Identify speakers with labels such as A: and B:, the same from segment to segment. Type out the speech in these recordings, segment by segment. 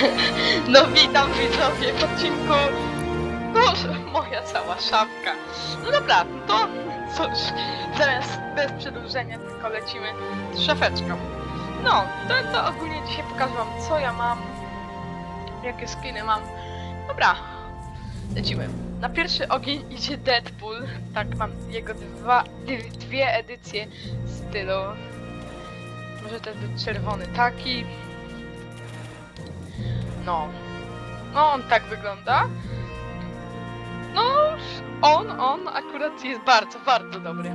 A: No witam widzowie w odcinku. Boże, moja cała szafka. No dobra, to cóż, zamiast bez przedłużenia tylko lecimy z szafeczką. No, to, to ogólnie dzisiaj pokażę wam co ja mam, jakie skiny mam. Dobra, lecimy. Na pierwszy ogień idzie Deadpool. Tak, mam jego dwa, dwie- edycje stylu. Może też być czerwony taki. No. No, on tak wygląda. No, on, on akurat jest bardzo, bardzo dobry.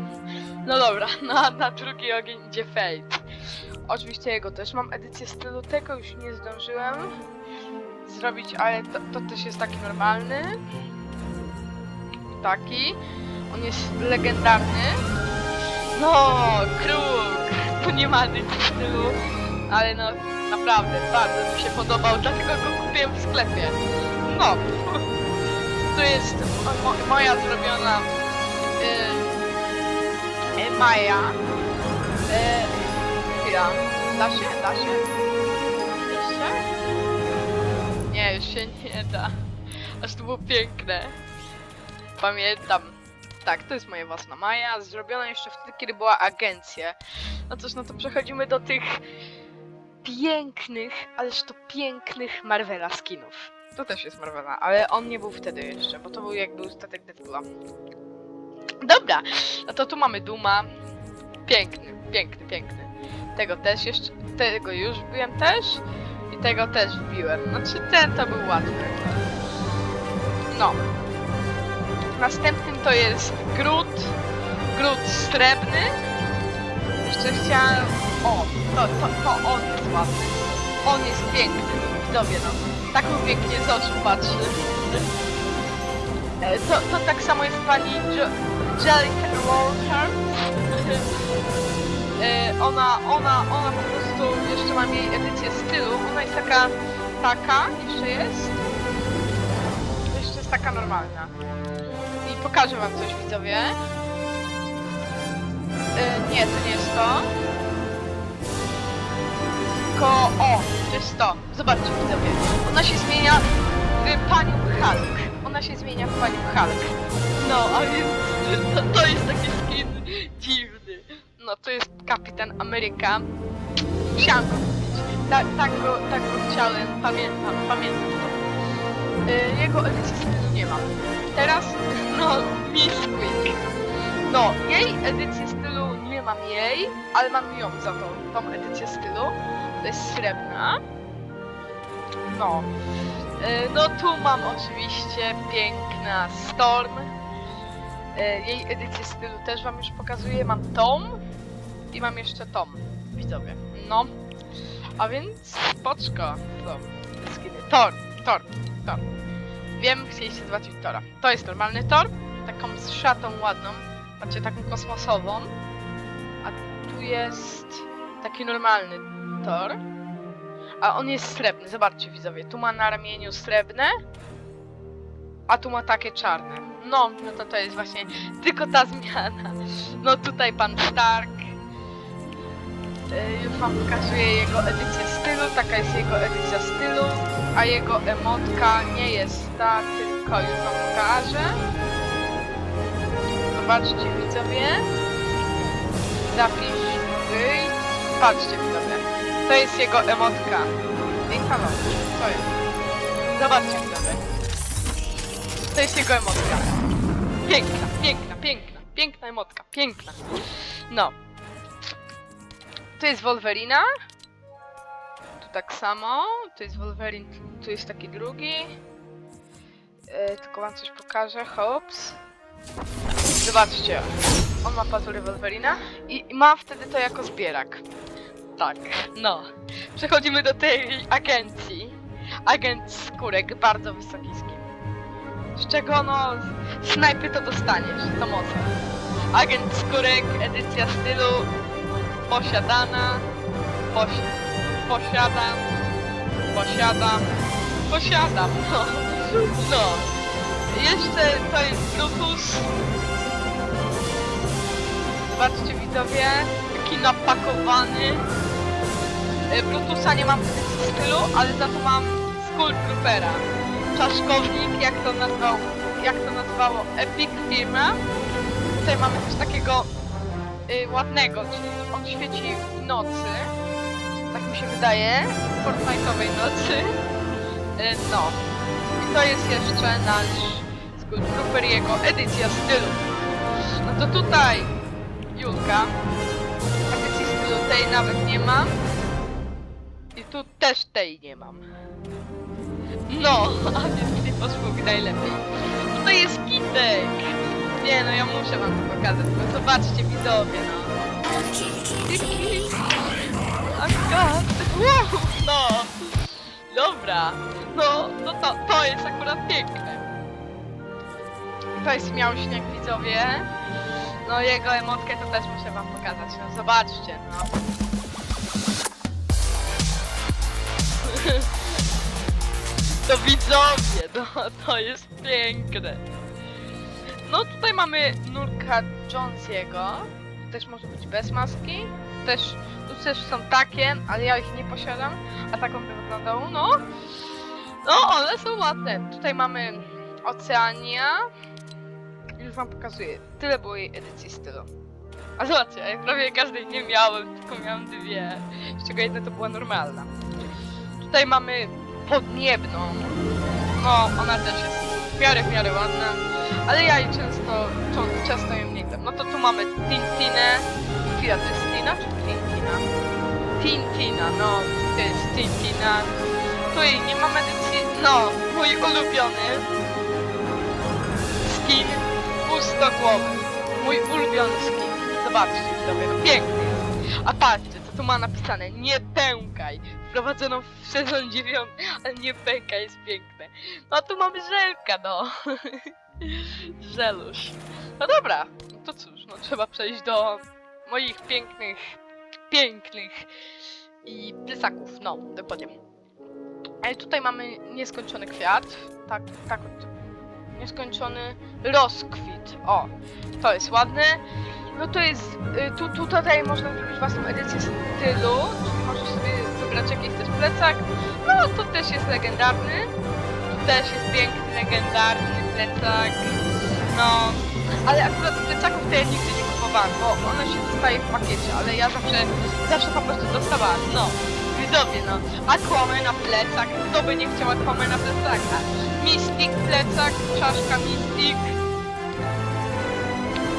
A: No dobra, na, na drugi ogień idzie Fate. Oczywiście jego też mam edycję stylu, tego już nie zdążyłem zrobić, ale to, to też jest taki normalny. Taki. On jest legendarny. No, kruk! Tu nie ma edycji stylu, ale no naprawdę bardzo mi się podobał, dlatego go kupiłem w sklepie. No, to jest mo moja zrobiona y, y, Maja. Y, chwila, da się? Da się? Jeszcze? Nie, już się nie da. Aż to było piękne. Pamiętam. Tak, to jest moja własna Maja, zrobiona jeszcze wtedy, kiedy była agencja. No cóż, no to przechodzimy do tych pięknych, ależ to pięknych Marvela skinów. To też jest Marvela, ale on nie był wtedy jeszcze, bo to był jak był statek Deadpoola. Dobra, no to tu mamy Duma. Piękny, piękny, piękny. Tego też jeszcze, tego już wbiłem też i tego też wbiłem. Znaczy ten to był łatwy. No. Następnym to jest Groot. Groot srebrny. Jeszcze chciałem... O, to, to, to on jest ładny. On jest piękny. Widzowie, no. Tak mu pięknie z oczu patrzy. E, To, to tak samo jest pani jo Jellica Walker. E, Ona, ona, ona po prostu, jeszcze mam jej edycję stylu. Ona jest taka, taka, jeszcze jest. Jeszcze jest taka normalna. I pokażę wam coś, widzowie. E, nie, to nie jest to. Tylko, o, to jest to. Zobaczcie, widzowie. Ona się zmienia w panią Hulk. Ona się zmienia w panią Hulk. No, a więc to, to jest taki skin dziwny. No, to jest Kapitan Ameryka. Chciałam go kupić. Tak, tak, go, tak go chciałem, pamiętam, pamiętam to. Y, jego edycji stylu nie mam. Teraz, no, Miss Quick. No, jej edycję mam jej, ale mam ją za to, tą edycję stylu. To jest srebrna. No. Y, No tu mam oczywiście piękna Storm. Y, Jej edycję stylu też wam już pokazuję. Mam Tom i mam jeszcze Tom, widzowie. No. A więc poczko. To, te skiny. Thor, Thor, Thor. Wiem, chcieliście zobaczyć Tora. To jest normalny Thor, taką z szatą ładną, patrzcie, taką kosmosową. Jest taki normalny Thor. A on jest srebrny, zobaczcie widzowie. Tu ma na ramieniu srebrne, a tu ma takie czarne. No, no to to jest właśnie tylko ta zmiana. No tutaj pan Stark. Yy, Już wam pokazuję jego edycję stylu, taka jest jego edycja stylu, a jego emotka nie jest ta, tylko już wam pokażę. Zobaczcie widzowie. Zapisz wyjdź. Patrzcie widzowie. To jest jego emotka. Ej, halo, co jest? Zobaczcie widzowie. To jest jego emotka. Piękna, piękna, piękna, piękna emotka, piękna. No. Tu jest Wolverina. Tu tak samo. Tu jest Wolverine, tu jest taki drugi. E, tylko wam coś pokażę. Hops. Zobaczcie. On ma pazury Wolverina i, ma wtedy to jako zbierak. Tak, no. Przechodzimy do tej agencji. Agent Skórek, bardzo wysoki. Z czego no, snajpy to dostaniesz, to mocno. Agent Skórek, edycja stylu, posiadana, posi posiadam, posiadam, posiadam, no. No. Jeszcze to jest Brutus. Zobaczcie widzowie, taki napakowany. E, Brutusa nie mam w edycji stylu, ale za to mam Skulltroopera. Czaszkownik, jak to nazwał, jak to nazwało Epic Firma. Tutaj mamy coś takiego y, ładnego, czyli on świeci w nocy. Tak mi się wydaje, w Fortnite'owej nocy. Y, no. I to jest jeszcze nasz Skulltrooper, jego edycja stylu. No to tutaj Julka. Edycji stylu tej nawet nie mam. I tu też tej nie mam. No, a więc nie poszło mi najlepiej. Tutaj jest kitek! Nie no, ja muszę wam to pokazać, bo zobaczcie widzowie, no. Wow, no. Dobra, no, no to, to jest akurat piękne. To jest miałśniak widzowie. No jego emotkę to też muszę wam pokazać, no zobaczcie, no. To widzowie, no to jest piękne. No tutaj mamy nurka Jonesiego. Też może być bez maski. Też, tu też są takie, ale ja ich nie posiadam. A taką by wyglądało, no. No, one są ładne. Tutaj mamy Oceania. Wam pokazuję. Tyle było jej edycji stylu. A zobaczcie, ja prawie każdej nie miałem, tylko miałem dwie. Z czego jedna to była normalna. Tutaj mamy podniebną. No, ona też jest w miarę, w miarę ładna. Ale ja jej często, często ją nie. No to tu mamy Tintinę. Chwila, to jest Tina czy Tintina? Tintina, no, to jest Tintina. Tu jej nie mam edycji. No, mój ulubiony skin pustogłowy. Mój ulubiony skin. Zobaczcie sobie, no piękny jest. A patrzcie, co tu ma napisane. Nie pękaj. Wprowadzono w sezon 9, ale nie pękaj, jest piękne. No a tu mamy żelka, no. Żeluś. No dobra, no to cóż, no trzeba przejść do moich pięknych, pięknych i plecaków, no, dokładnie. Ale tutaj mamy nieskończony kwiat, tak, tak, nieskończony rozkwit, o, to jest ładne. No to jest, y, tu, tu tutaj można zrobić własną edycję stylu, czyli możesz sobie wybrać jaki chcesz plecak. No to też jest legendarny, tu też jest piękny, legendarny plecak. No, ale akurat plecaków to ja nigdy nie kupowałam, bo one się dostaje w pakiecie, ale ja zawsze, zawsze po prostu dostawałam, no. Widzowie, no. Aquaman na plecak, kto by nie chciał Aquaman na plecaka? Mystic plecak, czaszka Mystic,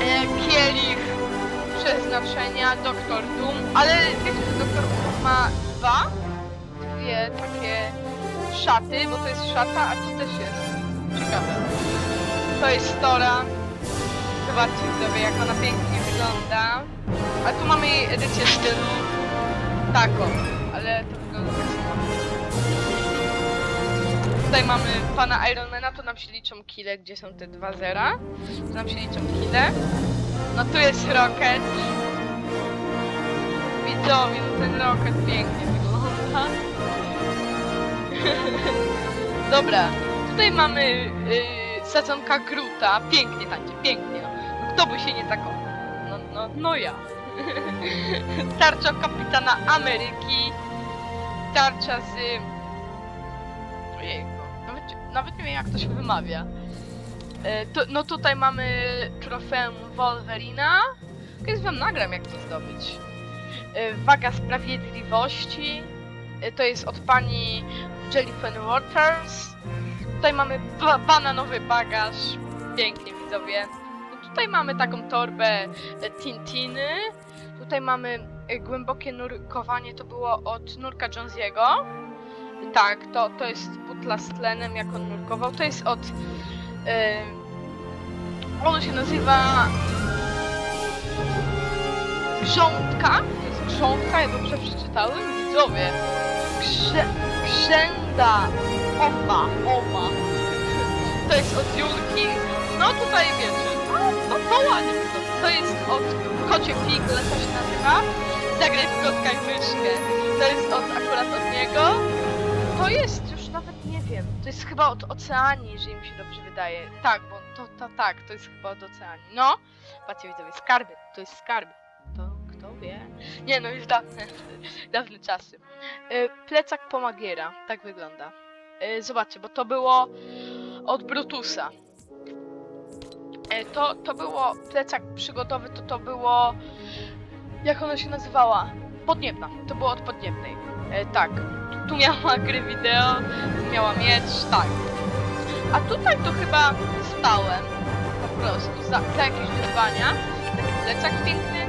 A: e, kielich przeznaczenia, Doktor Doom, ale wiecie, że Doktor Doom ma dwa, dwie takie szaty, bo to jest szata, a to też jest ciekawe. To jest Tora. Zobaczcie sobie, jak ona pięknie wygląda. A tu mamy jej edycję stylu taką, ale to wygląda tak. Tutaj mamy pana Ironmana, to nam się liczą kile, gdzie są te dwa zera. To nam się liczą kile. No tu jest Rocket. Widzowie, no ten Rocket pięknie wygląda. Dobra, tutaj mamy yy, sadzonka Gruta. Pięknie tańczy, pięknie. No. kto by się nie zakochał? No, no, no ja. Tarcza kapitana Ameryki. Tarcza z... Ojejku, nawet, nawet nie wiem jak to się wymawia. E, to, no tutaj mamy trofeum Wolverina. Kiedyś wam nagram jak to zdobyć. E, Waga Sprawiedliwości. E, To jest od pani Jellyfin Waters. Tutaj mamy ba bananowy bagaż. Pięknie widzowie. No tutaj mamy taką torbę e, Tintiny. Tutaj mamy głębokie nurkowanie. To było od nurka Jonesiego. Tak, to, to jest butla z tlenem, jak on nurkował. To jest od... E, ono się nazywa... Grządka. To jest grządka, ja dobrze przeczytałem. Widzowie. Grze, grzęda. Opa, opa. To jest od Julki. No tutaj wiecie. No, no to ładnie. To jest od Kocie Figle, to się nazywa. Zagraj w kotka i myszkę. To jest od, akurat od niego. To jest już nawet nie wiem. To jest chyba od Oceanii, jeżeli mi się dobrze wydaje. Tak, bo to, to tak, to jest chyba od Oceanii. No, patrzcie widzowie, skarby. To jest skarb. To kto wie? Nie no, już dawne, dawne czasy. E, plecak pomagiera, tak wygląda. E, zobaczcie, bo to było od Brutusa. E, to, to było plecak przygodowy, to to było... Jak ona się nazywała? Podniebna. To było od Podniebnej. E, tak. Tu miała gry wideo, tu miała miecz, tak. A tutaj to chyba stałem po prostu za, za jakieś wyzwania. Taki plecak piękny.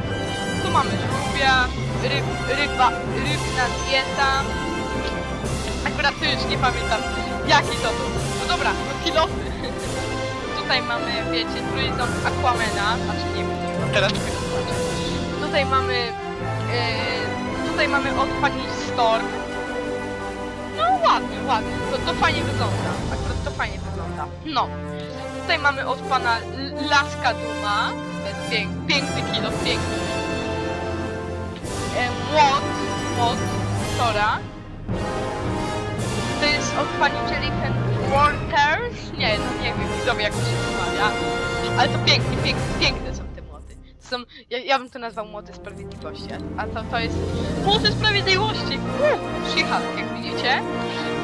A: Tu mamy żółwia, ryb, ryba, rybna dieta. Akurat tu już nie pamiętam jaki to był. No dobra, no kilofy. Tutaj mamy, wiecie, trójząb Aquamena, znaczy nie wiem, teraz tego zobaczę. Tutaj mamy, yy, tutaj mamy od pani Storm. No ładnie, ładnie, to, to fajnie wygląda, akurat to fajnie wygląda. No, tutaj mamy od pana Laska Duma, to jest pięk, piękny kilo, piękny. E, młot, młot, Tora. To jest od pani Jellyfen Waters. Nie, no nie wiem, widzowie jak to się wymawia. Ale to pięknie, pięknie, piękne są ja, ja bym to nazwał młoty sprawiedliwości, a, to, to jest młoty sprawiedliwości. She-Hulk, jak widzicie.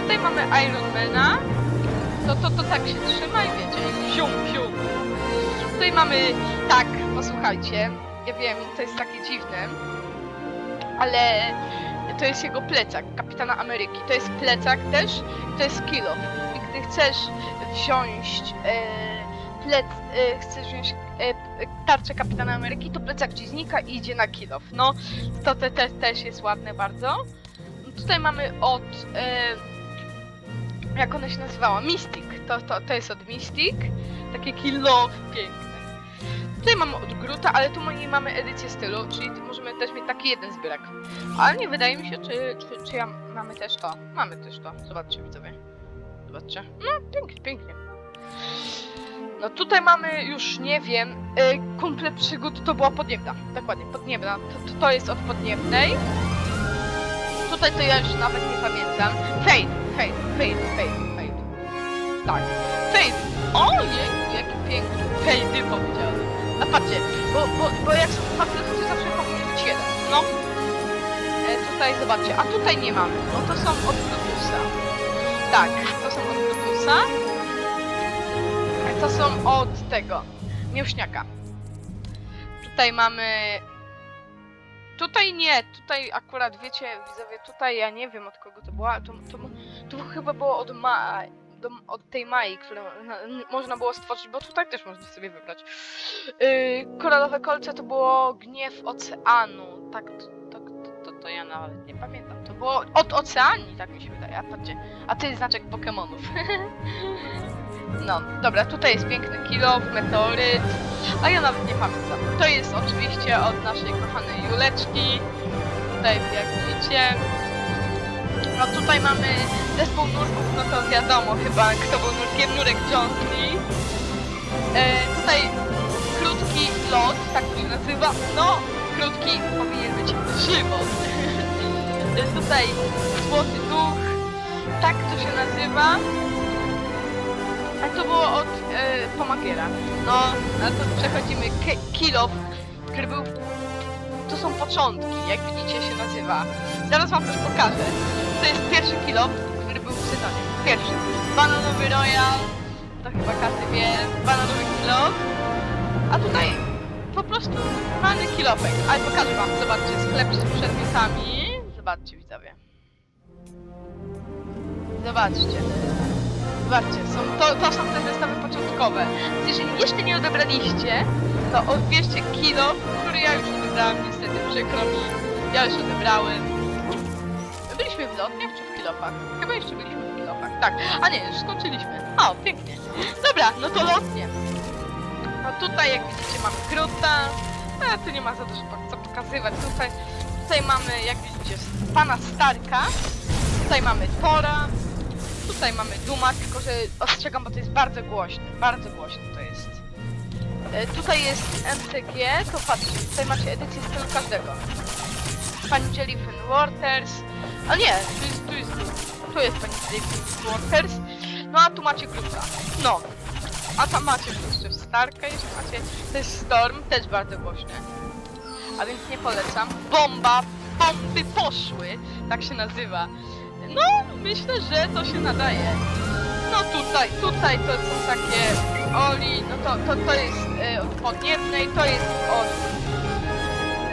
A: Tutaj mamy Ironmana. To, to, to tak się trzyma i wiecie, i zium, zium. Tutaj mamy, tak, posłuchajcie, ja wiem, to jest takie dziwne, ale to jest jego plecak, kapitana Ameryki. To jest plecak też, to jest kilo. I gdy chcesz wziąć e, plec, e, chcesz wziąć e, tarczę kapitana Ameryki, to plecak ci znika i idzie na kilo. No, to te, te, też jest ładne bardzo. Tutaj mamy od, e, jak ona się nazywała? Mystic. To, to, to jest od Mystic. Takie kilo piękne. Tutaj mamy od Gruta, ale tu nie mamy edycję stylu, czyli możemy też mieć taki jeden zbierak. Ale nie wydaje mi się, czy, czy, czy ja mamy też to. Mamy też to. Zobaczcie widzowie. Zobaczcie. No, pięknie, pięknie. No tutaj mamy już, nie wiem, y, przygód to była Podniebna. Dokładnie, Podniebna. To, to, jest od Podniebnej. Tutaj to ja już nawet nie pamiętam. Fade, fade, fade, fade, fade. Tak, fade. Ojej, jaki piękny. Fade powiedziałem. A patrzcie, bo, bo, bo jak są dwa to zawsze powinien być jeden. No. E, tutaj zobaczcie, a tutaj nie mamy. No to są od Brutusa. Tak, to są od Brutusa. To są od tego, Mięśniaka. Tutaj mamy... Tutaj nie, tutaj akurat wiecie, widzowie, tutaj ja nie wiem od kogo to była, to, to, to chyba było od Ma... Do, od tej Mai, którą na, n- można było stworzyć, bo tutaj też można sobie wybrać. Yy, koralowe kolce to było gniew oceanu. Tak, to, to, to, to, ja nawet nie pamiętam. To było od oceanii, tak mi się wydaje. A patrzcie, a jest znaczek Pokemonów. no, dobra, tutaj jest piękny kilo, meteoryt, a ja nawet nie pamiętam. To jest oczywiście od naszej kochanej Juleczki. Tutaj jak widzicie. No tutaj mamy zespół nurków, no to wiadomo chyba kto był nurkiem, nurek Johnny. E, tutaj krótki lot, tak to się nazywa. No, krótki powinien być żywot. Tutaj złoty duch, tak to się nazywa. To było od e, Pomagiera. No, a to przechodzimy Kilof, który był... To są początki, jak widzicie się nazywa. Zaraz wam coś pokażę. To jest pierwszy Kilof, który był w sezonie. Pierwszy. Bananowy Royal, to chyba każdy wie, bananowy Kilof. A tutaj po prostu mamy kilofek. Ale pokażę wam, zobaczcie, sklep z przedmiotami. Zobaczcie widzowie. Zobaczcie. Zobaczcie, są, to, to są te zestawy początkowe. Więc jeżeli jeszcze nie odebraliście, to odbierzcie kilo, który ja już odebrałam, niestety przykro mi. Ja już odebrałem. My byliśmy w lotniach czy w kilofach? Chyba jeszcze byliśmy w kilofach, tak. A nie, już skończyliśmy. O, pięknie. Dobra, no to lotnie. No tutaj jak widzicie mamy Gruta. A tu nie ma za dużo co pokazywać. Tutaj, tutaj mamy jak widzicie pana Starka. Tutaj mamy Tora. Tutaj mamy Duma, tylko że ostrzegam, bo to jest bardzo głośne. Bardzo głośne to jest. E, tutaj jest MTG, to patrzcie, tutaj macie edycję stylu każdego. Pani Jellyfin Waters. A nie, tu jest, tu jest, tu jest pani Jellyfin Waters. No a tu macie Gruta. No, a tam macie jeszcze Starka, jeszcze macie, jest Storm, też bardzo głośne. A więc nie polecam. Bomba, bomby poszły, tak się nazywa No, myślę, że to się nadaje. No tutaj, tutaj to są takie Oli, no to, to, to jest e, od podniebnej, to jest od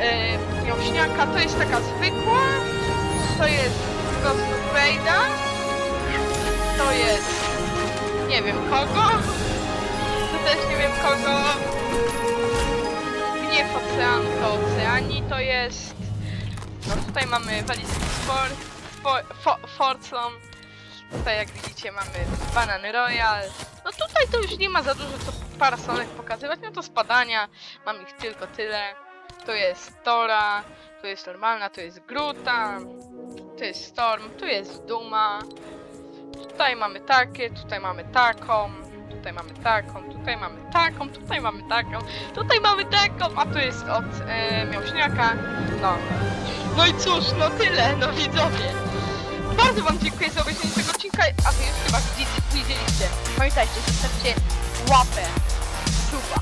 A: e, miąśniaka, to jest taka zwykła, to jest prostu Wejda, to jest nie wiem kogo, to też nie wiem kogo, Gniew Oceanu to Oceanii, to jest, no tutaj mamy walizki Sport, for, Tutaj jak widzicie mamy Banan Royal. No tutaj to już nie ma za dużo co parasolek pokazywać, no to spadania, mam ich tylko tyle. Tu jest Tora, tu jest normalna, tu jest Gruta, tu jest Storm, tu jest Duma. Tutaj mamy takie, tutaj mamy taką, tutaj mamy taką, tutaj mamy taką, tutaj mamy taką, tutaj mamy taką, a tu jest od e. No. No i cóż, no tyle, no widzowie. Bardzo wam dziękuję za obejrzenie tego odcinka, a wy już chyba widzieliście. Pamiętajcie, zostawcie łapę, suba.